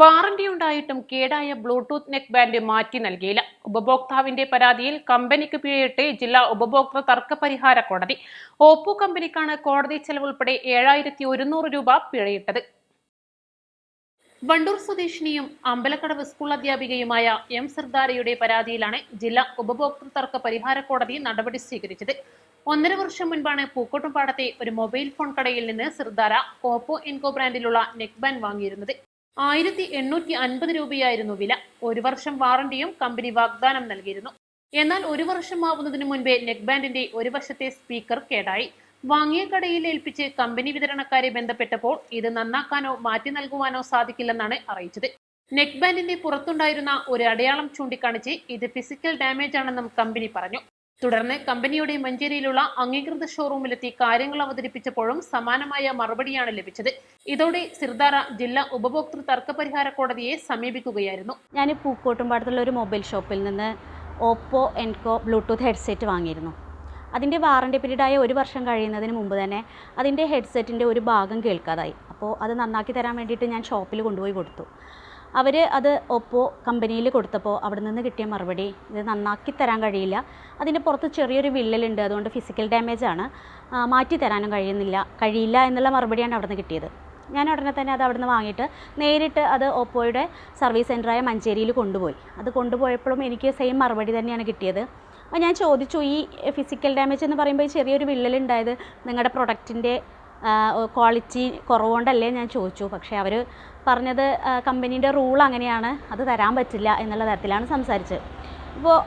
Warranty ഉണ്ടായിട്ടും കേടായ Bluetooth neck band മാറ്റി നൽകിയില്ല. ഉപഭോക്താവിന്റെ പരാതിയിൽ കമ്പനിക്ക് പിഴയിട്ട് ജില്ലാ ഉപഭോക്തൃ തർക്ക പരിഹാര കോടതി. ഓപ്പോ കമ്പനിക്കാണ് കോടതി ചെലവുൾപ്പെടെ ഏഴായിരത്തി ഒരുന്നൂറ് രൂപ പിഴയിട്ടത്. വണ്ടൂർ സ്വദേശിനിയും അമ്പലക്കടവ് സ്കൂൾ അധ്യാപികയുമായ എം സർദാരയുടെ പരാതിയിലാണ് ജില്ലാ ഉപഭോക്തൃ തർക്ക പരിഹാര കോടതി നടപടി സ്വീകരിച്ചത്. ഒന്നര വർഷം മുൻപാണ് പൂക്കോട്ടുംപാടത്തെ ഒരു മൊബൈൽ ഫോൺ കടയിൽ നിന്ന് സിർദാര ഓപ്പോ എൻകോ ബ്രാൻഡിലുള്ള നെക്ക് ബാൻഡ് വാങ്ങിയിരുന്നത്. ആയിരത്തി എണ്ണൂറ്റി അൻപത് രൂപയായിരുന്നു വില. ഒരു വർഷം വാറണ്ടിയും കമ്പനി വാഗ്ദാനം നൽകിയിരുന്നു. എന്നാൽ ഒരു വർഷം ആവുന്നതിന് മുൻപേ നെക്ക് ബാൻഡിന്റെ ഒരു വശത്തെ സ്പീക്കർ കേടായി. വാങ്ങിയ കടയിൽ ഏൽപ്പിച്ച് കമ്പനി വിതരണക്കാരെ ബന്ധപ്പെട്ടപ്പോൾ ഇത് നന്നാക്കാനോ മാറ്റി നൽകുവാനോ സാധിക്കില്ലെന്നാണ് അറിയിച്ചത്. നെക്ക് ബാൻഡിന്റെ പുറത്തുണ്ടായിരുന്ന ഒരു അടയാളം ചൂണ്ടിക്കാണിച്ച് ഇത് ഫിസിക്കൽ ഡാമേജ് ആണെന്നും കമ്പനി പറഞ്ഞു. തുടർന്ന് കമ്പനിയുടെ മഞ്ചേരിയിലുള്ള അംഗീകൃത ഷോറൂമിലെത്തി കാര്യങ്ങൾ അവതരിപ്പിച്ചപ്പോഴും സമാനമായ മറുപടിയാണ് ലഭിച്ചത്. ഇതോടെ സിർദാര ജില്ലാ ഉപഭോക്തൃ തർക്ക പരിഹാര കോടതിയെ സമീപിക്കുകയായിരുന്നു. ഞാൻ പൂക്കോട്ടുംപാടത്തുള്ള ഒരു മൊബൈൽ ഷോപ്പിൽ നിന്ന് ഓപ്പോ എൻകോ ബ്ലൂടൂത്ത് ഹെഡ്സെറ്റ് വാങ്ങിയിരുന്നു. അതിന്റെ വാറണ്ടി പീരീഡായ ഒരു വർഷം കഴിയുന്നതിന് മുമ്പ് തന്നെ അതിന്റെ ഹെഡ്സെറ്റിന്റെ ഒരു ഭാഗം കേൾക്കാതായി. അപ്പോൾ അത് നന്നാക്കി തരാൻ വേണ്ടിയിട്ട് ഞാൻ ഷോപ്പിൽ കൊണ്ടുപോയി കൊടുത്തു. അവർ അത് ഒപ്പോ കമ്പനിയിൽ കൊടുത്തപ്പോൾ അവിടെ നിന്ന് കിട്ടിയ മറുപടി ഇത് നന്നാക്കി തരാൻ കഴിയില്ല. അതിന് പുറത്ത് ചെറിയൊരു വിള്ളലുണ്ട് അതുകൊണ്ട് ഫിസിക്കൽ ഡാമേജ് ആണ്. മാറ്റി തരാനും കഴിയുന്നില്ല കഴിയില്ല എന്നുള്ള മറുപടിയാണ് അവിടെ നിന്ന് കിട്ടിയത്. ഞാൻ ഉടനെ തന്നെ അത് അവിടുന്ന് വാങ്ങിയിട്ട് നേരിട്ട് അത് ഓപ്പോയുടെ സർവീസ് സെന്ററായ മഞ്ചേരിയിൽ കൊണ്ടുപോയി. അത് കൊണ്ടുപോയപ്പോഴും എനിക്ക് സെയിം മറുപടി തന്നെയാണ് കിട്ടിയത്. അപ്പോൾ ഞാൻ ചോദിച്ചു ഈ ഫിസിക്കൽ ഡാമേജ് എന്ന് പറയുമ്പോൾ ചെറിയൊരു വിള്ളലുണ്ടായത് നിങ്ങളുടെ പ്രൊഡക്റ്റിന്റെ ക്വാളിറ്റി കുറവുകൊണ്ടല്ലേ ഞാൻ ചോദിച്ചു. പക്ഷേ അവർ പറഞ്ഞത് കമ്പനീന്റെ റൂൾ അങ്ങനെയാണ് അത് തരാൻ പറ്റില്ല എന്നുള്ള തരത്തിലാണ് സംസാരിച്ചത്. അപ്പോൾ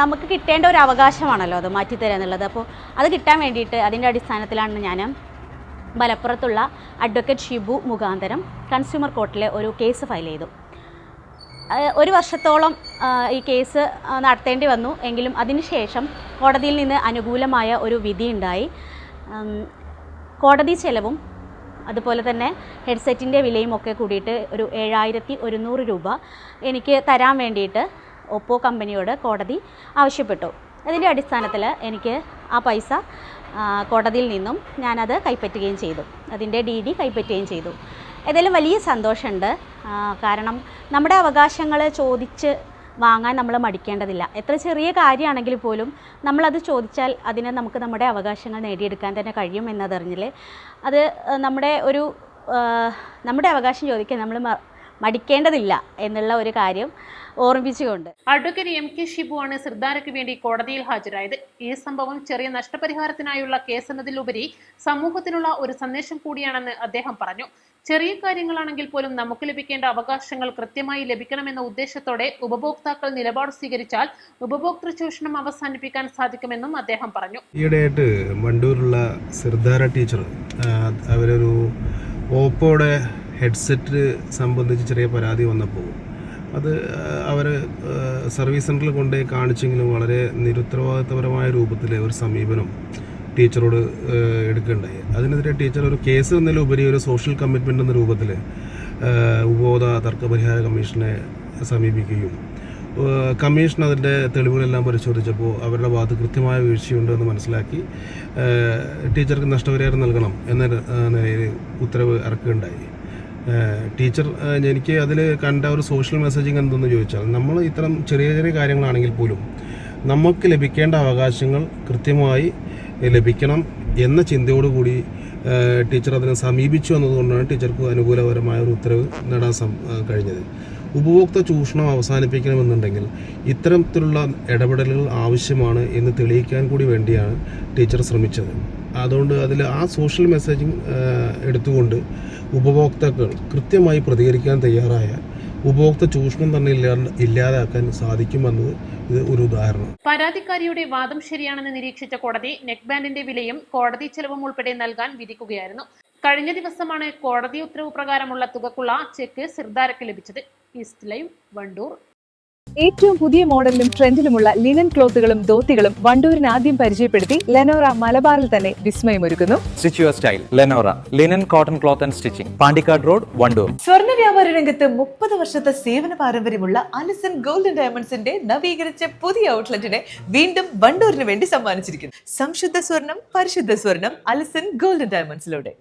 നമുക്ക് കിട്ടേണ്ട ഒരു അവകാശമാണല്ലോ അത് മാറ്റിത്തരാ എന്നുള്ളത്. അപ്പോൾ അത് കിട്ടാൻ വേണ്ടിയിട്ട് അതിന്റെ അടിസ്ഥാനത്തിലാണ് ഞാൻ മലപ്പുറത്തുള്ള അഡ്വക്കേറ്റ് ഷിബു മുഖാന്തരം കൺസ്യൂമർ കോർട്ടിൽ ഒരു കേസ് ഫയൽ ചെയ്തു. ഒരു വർഷത്തോളം ഈ കേസ് നടത്തേണ്ടി വന്നു. എങ്കിലും അതിനുശേഷം കോടതിയിൽ നിന്ന് അനുകൂലമായ ഒരു വിധി ഉണ്ടായി. കോടതി ചെലവും അതുപോലെ തന്നെ ഹെഡ്സെറ്റിന്റെ വിലയും ഒക്കെ കൂടിയിട്ട് ഒരു ഏഴായിരത്തി ഒരുന്നൂറ് രൂപ എനിക്ക് തരാൻ വേണ്ടിയിട്ട് ഒപ്പോ കമ്പനിയോട് കോടതി ആവശ്യപ്പെട്ടു. അതിന്റെ അടിസ്ഥാനത്തിൽ എനിക്ക് ആ പൈസ കോടതിയിൽ നിന്നും ഞാനത് കൈപ്പറ്റുകയും ചെയ്തു. അതിന്റെ ഡി ഡി കൈപ്പറ്റുകയും ചെയ്തു. ഏതായാലും വലിയ സന്തോഷമുണ്ട്. കാരണം നമ്മുടെ അവകാശങ്ങൾ ചോദിച്ച് വാങ്ങാൻ നമ്മൾ മടിക്കേണ്ടതില്ല. എത്ര ചെറിയ കാര്യമാണെങ്കിൽ പോലും നമ്മളത് ചോദിച്ചാൽ അതിനെ നമുക്ക് നമ്മുടെ അവകാശങ്ങൾ നേടിയെടുക്കാൻ തന്നെ കഴിയും എന്നതറിഞ്ഞില്ലേ? അത് നമ്മുടെ ഒരു നമ്മുടെ അവകാശം ചോദിക്കാൻ നമ്മൾ മടിക്കേണ്ടതില്ല എന്നുള്ള ഒരു കാര്യം ഓർമ്മിപ്പിച്ചുകൊണ്ട്. അഡ്വക്കേറ്റ് എം കെ ഷിബു ആണ് സിർദാരയ്ക്ക് വേണ്ടി കോടതിയിൽ ഹാജരായത്. ഈ സംഭവം ചെറിയ നഷ്ടപരിഹാരത്തിനായുള്ള കേസെന്നതിലുപരി സമൂഹത്തിനുള്ള ഒരു സന്ദേശം കൂടിയാണെന്ന് അദ്ദേഹം പറഞ്ഞു. ചെറിയ കാര്യങ്ങളാണെങ്കിൽ പോലും നമുക്ക് ലഭിക്കേണ്ട അവകാശങ്ങൾ കൃത്യമായി ലഭിക്കണമെന്ന ഉദ്ദേശത്തോടെ ഉപഭോക്താക്കൾ നിലപാട് സ്വീകരിച്ചാൽ ഉപഭോക്തൃ ചൂഷണം അവസാനിപ്പിക്കാൻ സാധിക്കുമെന്നും അദ്ദേഹം പറഞ്ഞു. ഈയിടെയായിട്ട് വണ്ടൂരുള്ള സിർദാര ടീച്ചർ അവരൊരു ഓപ്പോയുടെ ഹെഡ്സെറ്റ് സംബന്ധിച്ച് ചെറിയ പരാതി വന്നപ്പോൾ അത് അവർ സർവീസ് സെന്ററിൽ കൊണ്ടുപോയി കാണിച്ചെങ്കിലും വളരെ നിരുത്തരവാദിത്തപരമായ രൂപത്തിൽ ഒരു സമീപനം ടീച്ചറോട് എടുക്കുകയുണ്ടായി അതിനെതിരെ ടീച്ചർ ഒരു കേസ് എന്നതിലുപരി ഒരു സോഷ്യൽ കമ്മിറ്റ്മെന്റ് എന്ന രൂപത്തിൽ ഉപബോധ തർക്ക പരിഹാര കമ്മീഷനെ സമീപിക്കുകയും കമ്മീഷൻ അതിന്റെ തെളിവുകളെല്ലാം പരിശോധിച്ചപ്പോൾ അവരുടെ ഭാഗത്ത് കൃത്യമായ വീഴ്ചയുണ്ട് എന്ന് മനസ്സിലാക്കി ടീച്ചർക്ക് നഷ്ടപരിഹാരം നൽകണം എന്ന നിലയിൽ ഉത്തരവ് ഇറക്കുകയുണ്ടായി. ടീച്ചർ എനിക്ക് അതിൽ കണ്ട ഒരു സോഷ്യൽ മെസ്സേജിങ് എന്തെന്ന് ചോദിച്ചാൽ നമ്മൾ ഇത്തരം ചെറിയ ചെറിയ കാര്യങ്ങളാണെങ്കിൽ പോലും നമുക്ക് ലഭിക്കേണ്ട അവകാശങ്ങൾ കൃത്യമായി ലഭിക്കണം എന്ന ചിന്തയോടുകൂടി കൂടി ടീച്ചർ അതിനെ സമീപിച്ചു എന്നതുകൊണ്ടാണ് ടീച്ചർക്ക് അനുകൂലപരമായ ഒരു ഉത്തരവ് നേടാൻ കഴിഞ്ഞത്. ഉപഭോക്തൃ ചൂഷണം അവസാനിപ്പിക്കണമെന്നുണ്ടെങ്കിൽ ഇത്തരത്തിലുള്ള ഇടപെടലുകൾ ആവശ്യമാണ് എന്ന് തെളിയിക്കാൻ കൂടി വേണ്ടിയാണ് ടീച്ചർ ശ്രമിച്ചത്. അതുകൊണ്ട് അതിൽ ആ സോഷ്യൽ മെസ്സേജിങ് എടുത്തുകൊണ്ട് ഉപഭോക്താക്കൾ കൃത്യമായി പ്രതികരിക്കാൻ തയ്യാറായ ഉപഭോക്തൃ ചൂഷണം തന്നെ ഇല്ലാ ഇല്ലാതാക്കാൻ സാധിക്കുമെന്നത് ഇത് ഒരു ഉദാഹരണം. പരാതിക്കാരിയുടെ വാദം ശരിയാണെന്ന് നിരീക്ഷിച്ച കോടതി നെറ്റ് ബാൻഡിന്റെ വിലയും കോടതി ചെലവും ഉൾപ്പെടെ നൽകാൻ വിധിക്കുകയായിരുന്നു. കഴിഞ്ഞ ദിവസമാണ് കോടതി ഉത്തരവ് പ്രകാരമുള്ള തുകക്കുള്ള ചെക്ക് സിർദാരക്ക് ലഭിച്ചത്. East live Wandoor. ഏറ്റവും പുതിയ മോഡലിലും ട്രെൻഡിലുമുള്ള ലിനൻ ക്ലോത്തുകളും ധോത്തികളും വണ്ടൂരിന് ആദ്യം പരിചയപ്പെടുത്തി ലെനോറ മലബാറിൽ തന്നെ വിസ്മയമൊരുക്കുന്നു stitch your style Lenora linen cotton cloth and stitching Pandikkad road Wandoor സ്വർണ വ്യാപാര രംഗത്ത് മുപ്പത് വർഷത്തെ സേവന പാരമ്പര്യമുള്ള അലിസൺ ഗോൾഡൻ ഡയമണ്ട്സിന്റെ നവീകരിച്ച പുതിയ ഔട്ട്ലെറ്റിനെ വീണ്ടും വണ്ടൂരിന് വേണ്ടി സമ്മാനിച്ചിരിക്കുന്നു. സംശുദ്ധ സ്വർണം പരിശുദ്ധ സ്വർണം അലിസൺ ഗോൾഡൻ ഡയമണ്ട്സിലൂടെ.